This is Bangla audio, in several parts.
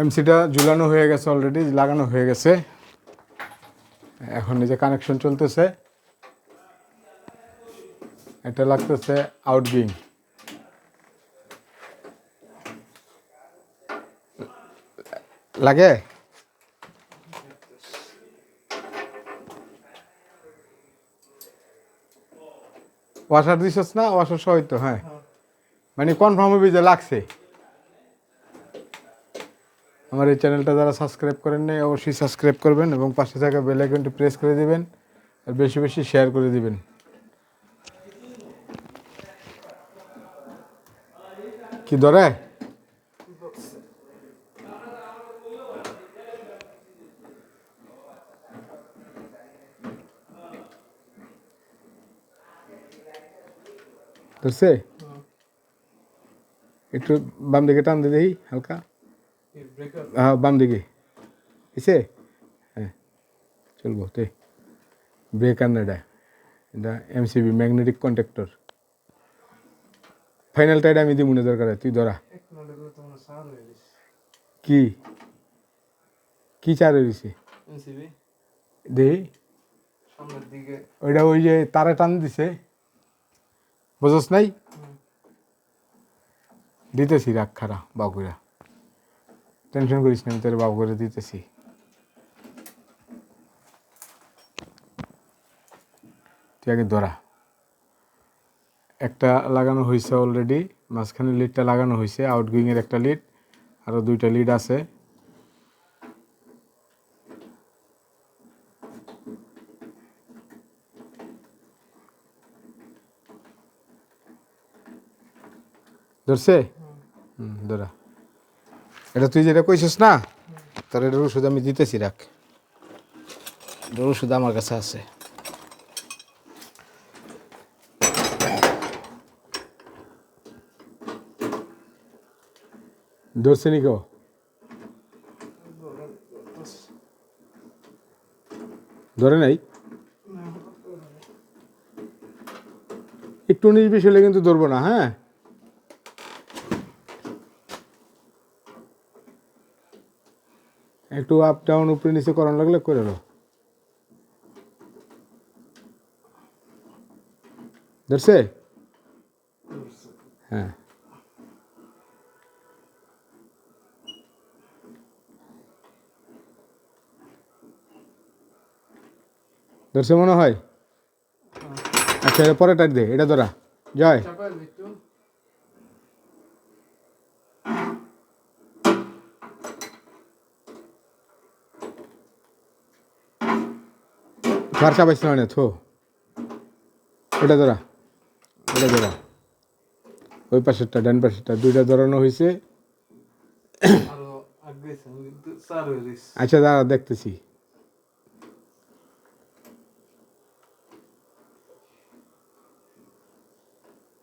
এমসিটা ঝুলানো হয়ে গেছে অলরেডি লাগানো হয়ে গেছে। এখন এই যে কানেকশন চলতেছে, এটা লাগতেছে আউটবিং লাগে? ওয়াশার দিছস না? ওয়াশার সহ হ্যাঁ। মানে কনফার্ম হবি যে লাগছে। আমার এই চ্যানেলটা যারা সাবস্ক্রাইব করেন নাই অবশ্যই সাবস্ক্রাইব করবেন এবং পাশে থাকা বেল আইকনটি প্রেস করে দিবেন আর বেশি বেশি শেয়ার করে দিবেন। কি ধরে ধরছে? একটু বাম দিকে টান দিয়ে হালকা। হ্যাঁ বাম দিকে। এসে? হ্যাঁ চলবো তে। ব্রেক আর না এটা এটা এমসিবি ম্যাগনেটিক কন্ট্যাক্টর ফাইনালটা এটা আমি দিই মনে দরকার তুই ধরা। কি? কি চার হয়েছে দেহি ওইটা ওই যে তারে টান দিছে। বুঝস নাই? দিতেছি রাখ খারা বাবুরা টেনশন করিস না, আমি তোর বাবু করে দিতেছি। তুই আগে ধরা। একটা লাগানো হয়েছে অলরেডি মাঝখানে লিডটা লাগানো হয়েছে আউটগোয়িংয়ের একটা লিড আরও দুইটা লিড আছে। ধরছে? হুম, ধরা। এটা তুই যেটা কইছিস না, তোর এটার ওষুধ আমি দিতেছি, রাখ। এটার ওষুধ আমার কাছে আছে। ধরছে নি ধরে নাই? একটু বিশ হলে কিন্তু ধরবো না হ্যাঁ? একটু আপ ডাউন উপরে, নিচে করানো লাগলে করে লো ধরছে? হ্যাঁ। ধরছে মনে হয়? আচ্ছা পরে টাইট দে, এটা ধরা। জয়। পাইছ না থো। এটা ধরা এটা ধরা। ওই পাশেরটা ডান পাশেরটা দুইটা ধরানো হয়েছে হয়ে আচ্ছা দাঁড়া দেখতেছি।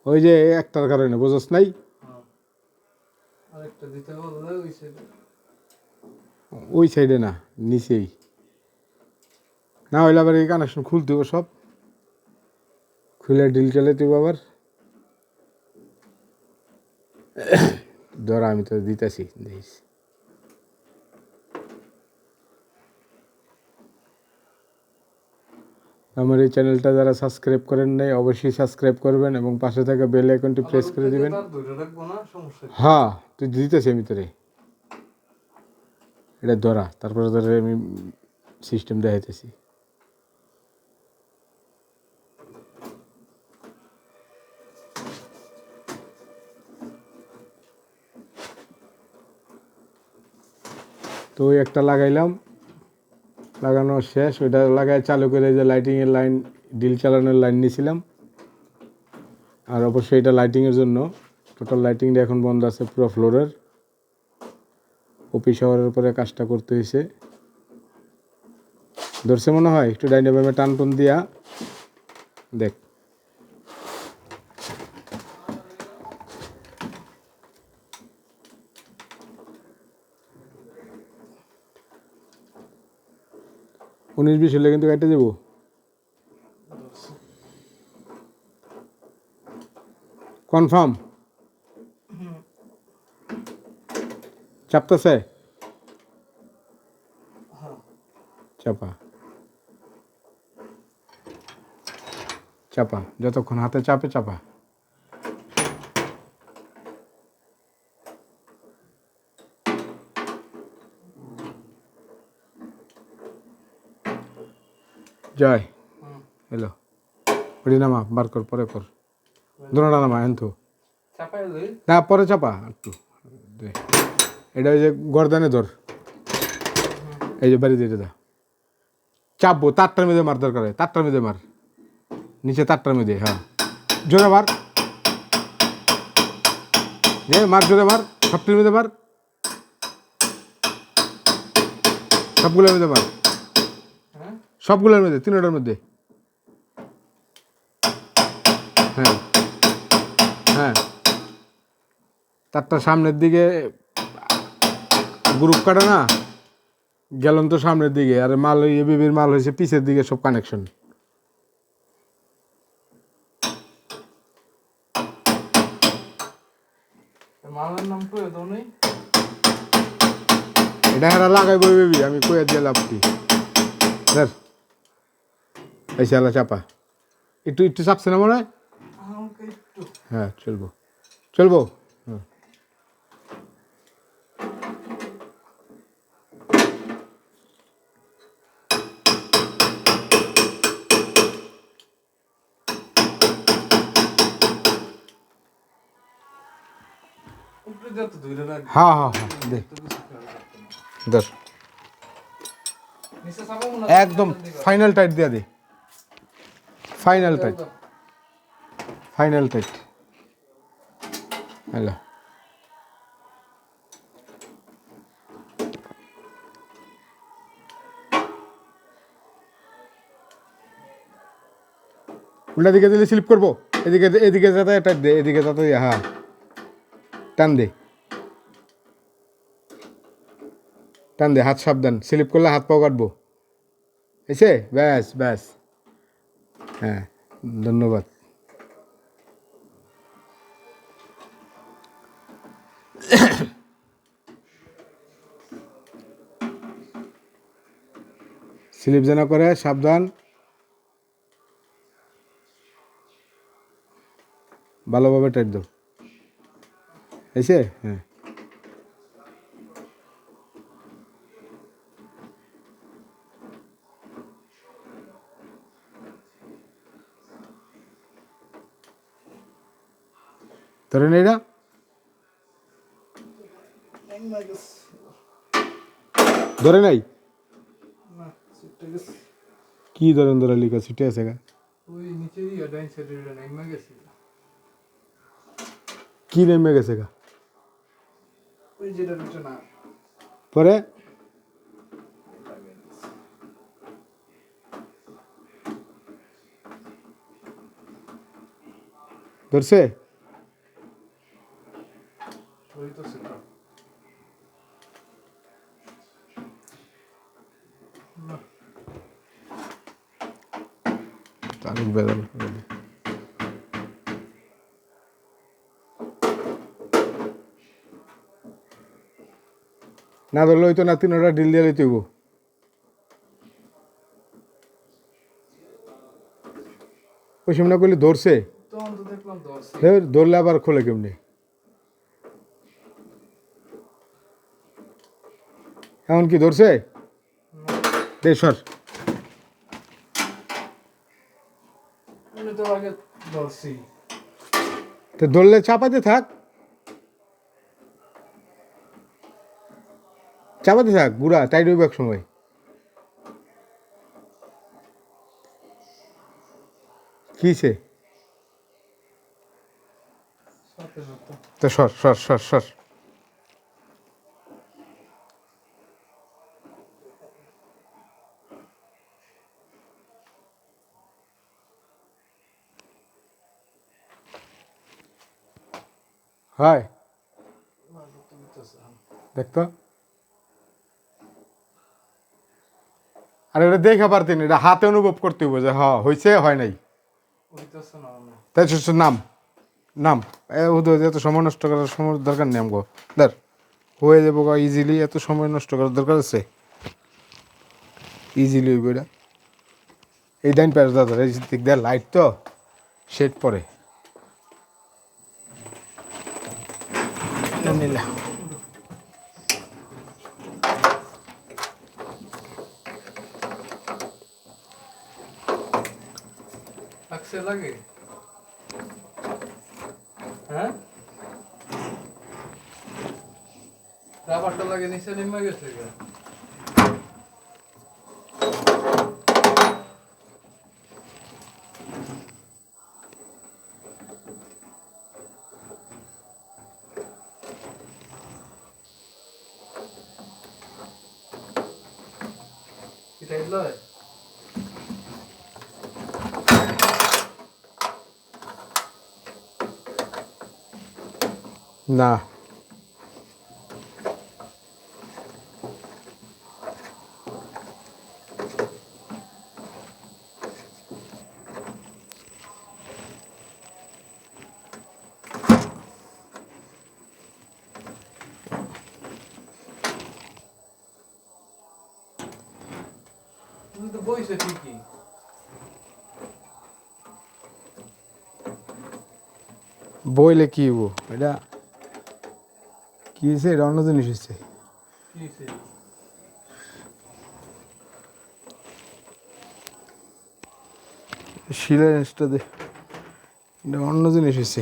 ওই যে একটার কারণে বুঝস নাই? হ্যাঁ। ওই সাইডে না নিচেই। না হইলে আবার এই কানেকশন খুলতে হবে সব। খুলে ডিল চালাতে হবে আবার। ধর আমি তো দিতেছি দেখিস আমার এই চ্যানেলটা যারা সাবস্ক্রাইব করেন নাই অবশ্যই সাবস্ক্রাইব করবেন এবং পাশে থাকা বেল আইকনটি প্রেস করে দিবেন। ধরে। হ্যাঁ তুই দিতেছি আমি তোরে। এটা ধরা তারপরে তোরে আমি সিস্টেম দেখাইতেছি। তো ওই একটা লাগাইলাম। লাগানো শেষ। ওইটা লাগাই চালু করে যে লাইটিংয়ের লাইন ডিল চালানোর লাইন নিয়েছিলাম। আর অবশ্যই এটা লাইটিংয়ের জন্য। টোটাল লাইটিংটা এখন বন্ধ আছে পুরো ফ্লোরের অফিস আওয়ারের পরে কাজটা করতে হয়েছে। ধরছে মনে হয়, একটু ডাইনাবামে টান টন দিয়া। দেখ। উনিশ বিশ হলে কিন্তু কাটে দেবো কনফার্ম? চাপতেছে? চাপা। চাপা যতক্ষণ হাতে চাপে চাপা। জয়। হুম এলো। ওটি নামা বার কর পরে কর। দোনোটা নামা চাপাই না পরে চাপা একটু দে। এটা ওই যে গর্দানে ধর। এই যে বাড়ি দিয়ে দা। চাপবো তারটার মধ্যে মার দরকার হয় তারটার মধ্যে মার। নিচে তারটার মধ্যে হ্যাঁ। জোরে মার। যে মার জোরে মার। সবটির মধ্যে মার। সবগুলোর মধ্যে মার। সবগুলোর মধ্যে তিনটার মধ্যে। হ্যাঁ। হ্যাঁ। তারটা সামনের দিকে গ্রুপ কাটে না গেলাম তো সামনের দিকে আর মাল ওই বিবির মাল হয়েছে পিছের দিকে সব কানেকশন এটা হেরা লাগাইব বেবি আমি কয়ে দিয়ে লাভ কি স্যার এই শালা চাপা। একটু একটু চাপছে না মনে হয়? হ্যাঁ চলবো। চলবো? হ্যাঁ হ্যাঁ হ্যাঁ হ্যাঁ দে। দশ নিচে চাপাবো না একদম ফাইনাল টাইট দিয়া দে। Final tight final tight hello উল্টা দিকে দিলে স্লিপ করব। এদিকে এদিকে যাতে টাইট দে এদিকে যাতে হ্যাঁ। টান দে। টান দে, হাত সাবধান। স্লিপ করলে হাত পাও কাটবো। এসে? ব্যাস ব্যাস। হ্যাঁ ধন্যবাদ। স্লিপ যেন করে সাবধান। ভালোভাবে টাইট দাও। এসে? হ্যাঁ। ধরে নেই না ধরে নাই কি ধরেন ধরে লিখা? ছুটে আছে গা। কি নেমে গেছে গা? পরে? ধরছে ওই তো সেটা তারিখ বেদন না ধরলে হইতো না তিনটা ডিল দিয়ে লইতে হইব। ওই সময় করলে ধরছে? ধরলে আবার খোলে কেমনি? এমন কি ধরছে? দে সর। ধরলে চাপাতে থাক। চাপাতে থাক, বুড়া, তাই হইব এক সময় সাথে তো সর সর সর সর। হাই। দেখতো? আর এটা দেখা পারতেন, এটা হাতে অনুভব করতে হইব যে হ হয়েছে হয় নাই। তাই নাম নাম। এত সময় নষ্ট করার সময় দরকার নেই আমগো। ধর, হয়ে যাব ইজিলি এত সময় নষ্ট করার দরকার আছে। ইজিলি হইব এটা। এই দাইন প্যাস দাদা এই দিক দিয়ে লাইট তো শেড পরে। নিলাম। আকসে লাগে? হ্যাঁ? রাবারটা লাগে নিচে নেমে গেছে এটা লয় না তুমি তো বইছে ঠিকই বইলে কি হব এটা কি হয়েছে এটা অন্য জিনিস হয়েছে শিলা জিনিসটা দে। এটা অন্য জিনিস হচ্ছে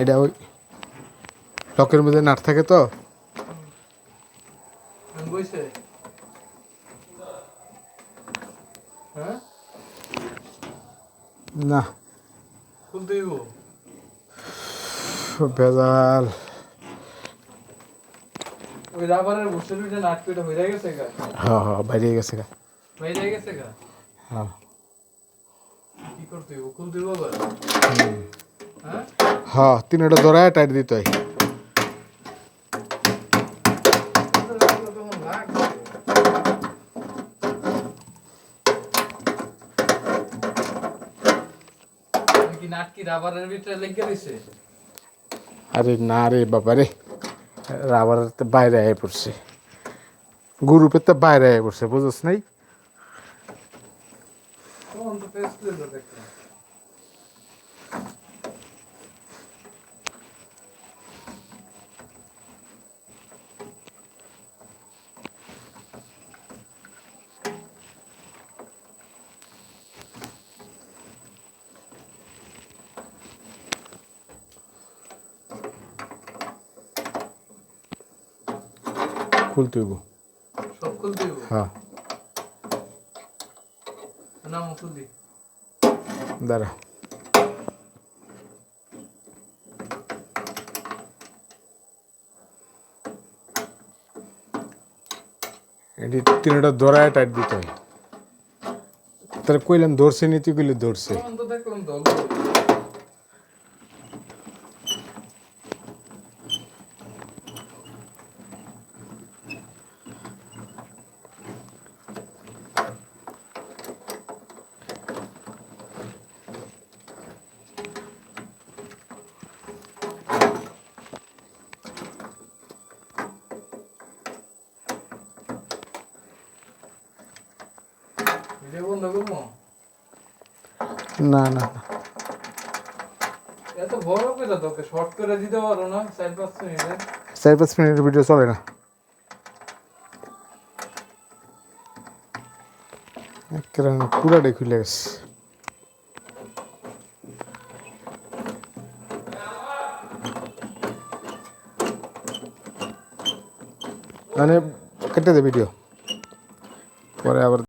এটা ওই লকের মধ্যে নাট থাকে তো? হ্যাঁ না ভেজাল। ওই রাবারের বসের ভিতরে নাট পেটা হয়ে গেছে গা? হ্যাঁ হ্যাঁ বাইরে গেছে গা। বাইরে গেছে গা? হ্যাঁ কি করতে খুলতে আবার? হ্যাঁ তিনটা ধরায় টাইট দিতে হয়। আরে না রে বাবা রে রাবার তো বাইরে আয় পড়ছে। গ্রুপের তো বাইরে আয় পড়ছে বুঝছ নাই? খুলতে হইব। সব খুলতে হইব? হ্যাঁ। নাম খুলদি দাঁড়া। এটি তিনটা ধরায় টাইট দিতে হয়। তাহলে কইলাম ধরছে নীতি কইলে ধরছে। দেখলাম না না এত বড় করে তোকে শর্ট করে দিতে পারো না চার পাঁচ মিনিটে। চার পাঁচ মিনিটের ভিডিও চলে না। পুরাটাই খুলে গেছে। মানে কেটে দে ভিডিও পরে আবার